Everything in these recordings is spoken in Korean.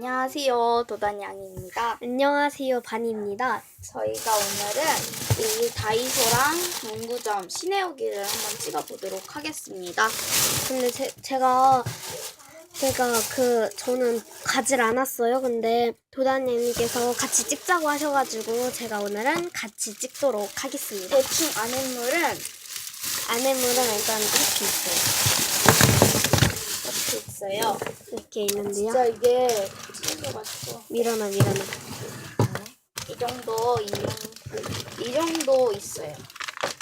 안녕하세요. 도단양입니다. 안녕하세요, 반입니다. 저희가 오늘은 이 다이소랑 문구점 시내오기를 한번 찍어보도록 하겠습니다. 근데 제, 제가 제가 그 저는 가질 않았어요. 근데 도다님께서 같이 찍자고 하셔가지고 제가 오늘은 같이 찍도록 하겠습니다. 대충 안에물은 안에 물은 일단 이렇게 있어요. 이렇게 있어요. 이렇게 있는데요. 진짜 이게 맛있어. 밀어놔, 밀어놔. 이 정도, 이, 정도- 이 정도 있어요.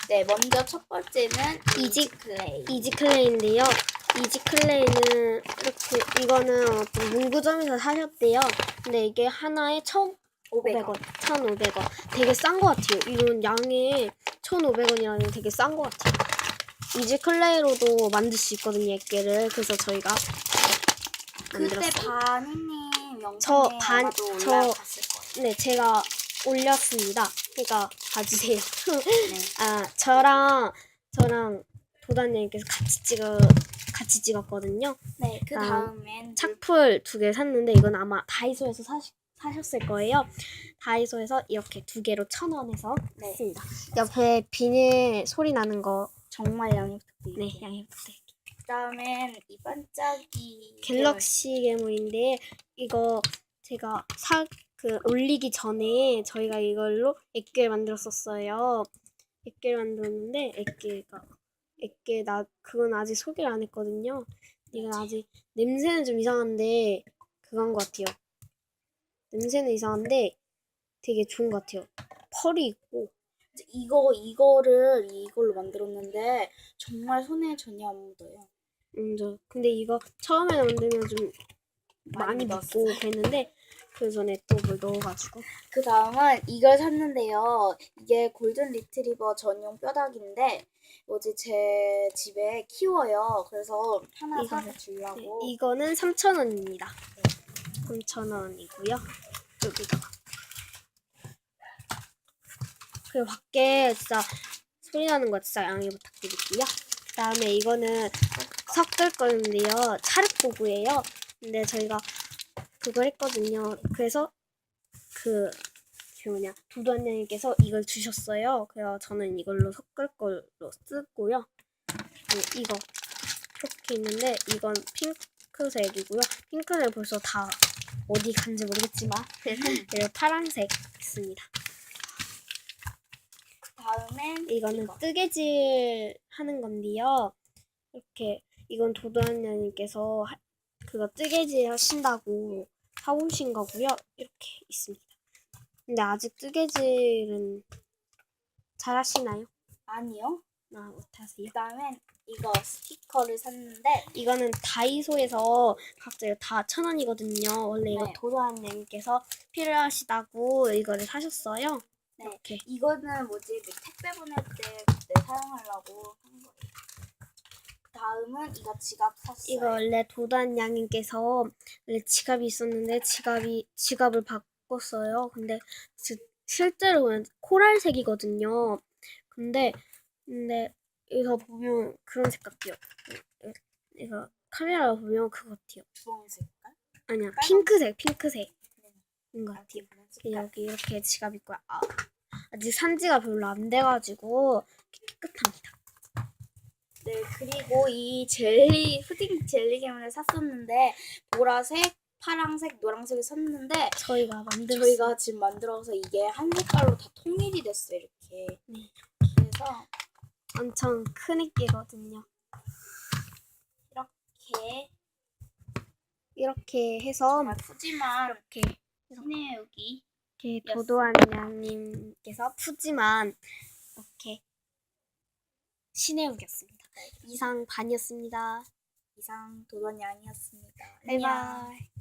네, 먼저 첫 번째는 이지- 클레이. 이지 클레이인데요. 이지 클레이는 이렇게 이거는 어떤 문구점에서 사셨대요. 근데 이게 하나에 1,500원, 1,500원. 되게 싼것 같아요. 이건 양에 1,500원이라니 되게 싼것 같아요. 이지 클레이로도 만들 수 있거든요, 액계를. 그래서 저희가 그때 만들었어요. 바니님 영상에 저 반- 아마도 저- 올라갔을 거예요. 네, 제가 올렸습니다. 그러니까 봐주세요. 네. 아, 저랑 저랑 도다님께서 같이 찍어 같이 찍었거든요. 네, 그 아, 다음엔 착풀 두 개 샀는데 이건 아마 다이소에서 사, 사셨을 거예요. 다이소에서 이렇게 두 개로 천 원에서 네. 샀습니다. 옆에 비닐 소리 나는 거 정말 양해 부탁드립니다. 네, 양해 부탁드릴게요. 그다음엔 이 반짝이 갤럭시 괴물인데 이거 제가 사 그 올리기 전에 저희가 이걸로 액계를 만들었었어요. 액계를 만들었는데 액계가 액계 나 그건 아직 소개를 안 했거든요. 이건 아직 냄새는 좀 이상한데 그건 것 같아요. 냄새는 이상한데 되게 좋은 것 같아요. 펄이 있고 이거 이거를 이걸로 만들었는데 정말 손에 전혀 안 묻어요. 음, 저 근데 이거 처음에 만들면 좀 많이 많이 묻고 그랬는데 그 전에 또 뭘 넣어가지고 그 다음은 이걸 샀는데요. 이게 골든 리트리버 전용 뼈다귀인데 어제 제 집에 키워요. 그래서 하나 사서 네, 주려고. 이거는 3,000원입니다. 3,000원이고요. 여기다가. 그리고 밖에 진짜 소리 나는 거 진짜 양해 부탁드릴게요. 그 다음에 이거는 섞을 건데요. 찰흙도구예요. 근데 저희가 그걸 했거든요. 그래서 그, 그 뭐냐, 두두한님께서 이걸 주셨어요. 그래서 저는 이걸로 섞을 걸로 쓰고요. 그리고 이거 이렇게 있는데 이건 핑크색이고요. 핑크색 벌써 다 어디 간지 모르겠지만 그리고 파란색 있습니다. 다음엔 이거는 이거. 뜨개질 하는 건데요. 이렇게 이건 도도한님께서 그거 뜨개질 하신다고 사오신 거고요. 이렇게 있습니다. 근데 아직 뜨개질은 잘 하시나요? 아니요. 아 못하세요. 그 다음엔 이거 스티커를 샀는데 이거는 다이소에서 각자 다천 원이거든요. 원래 이거 네. 도도한님께서 필요하시다고 이거를 사셨어요. 네. 이렇게 이거는 뭐지 그 택배 보낼 때 그때 사용하려고. 다음은 이거 지갑 샀어요. 이거 원래 도단 양님께서 원래 지갑이 있었는데 지갑이 지갑을 바꿨어요. 근데 지- 실제로 보면 코랄색이거든요. 근데 근데 여기서 보면 그런 색 같아요. 이거 카메라 보면 그거 같아요. 주황 색깔. 아니야 빨간- 핑크색 핑크색 인 것 같아요. 아직 그런 색깔. 여기 이렇게 지갑 있고요. 아, 아직 산지가 별로 안 돼가지고 깨끗합니다. 네 그리고 이 젤리 푸딩 젤리 개물을 샀었는데 보라색, 파랑색, 노란색을 샀는데 저희가 만들 저희가 지금 만들어서 이게 한 색깔로 다 통일이 됐어 요 이렇게. 네. 그래서 엄청 큰 액기거든요. 이렇게 이렇게 해서 정말 푸짐한 이렇게 시내 여기 이렇게. 도도한 양님께서 푸짐한 이렇게 시내우겼습니다. 이상 반이었습니다. 이상 도던 양이었습니다. 바이바이.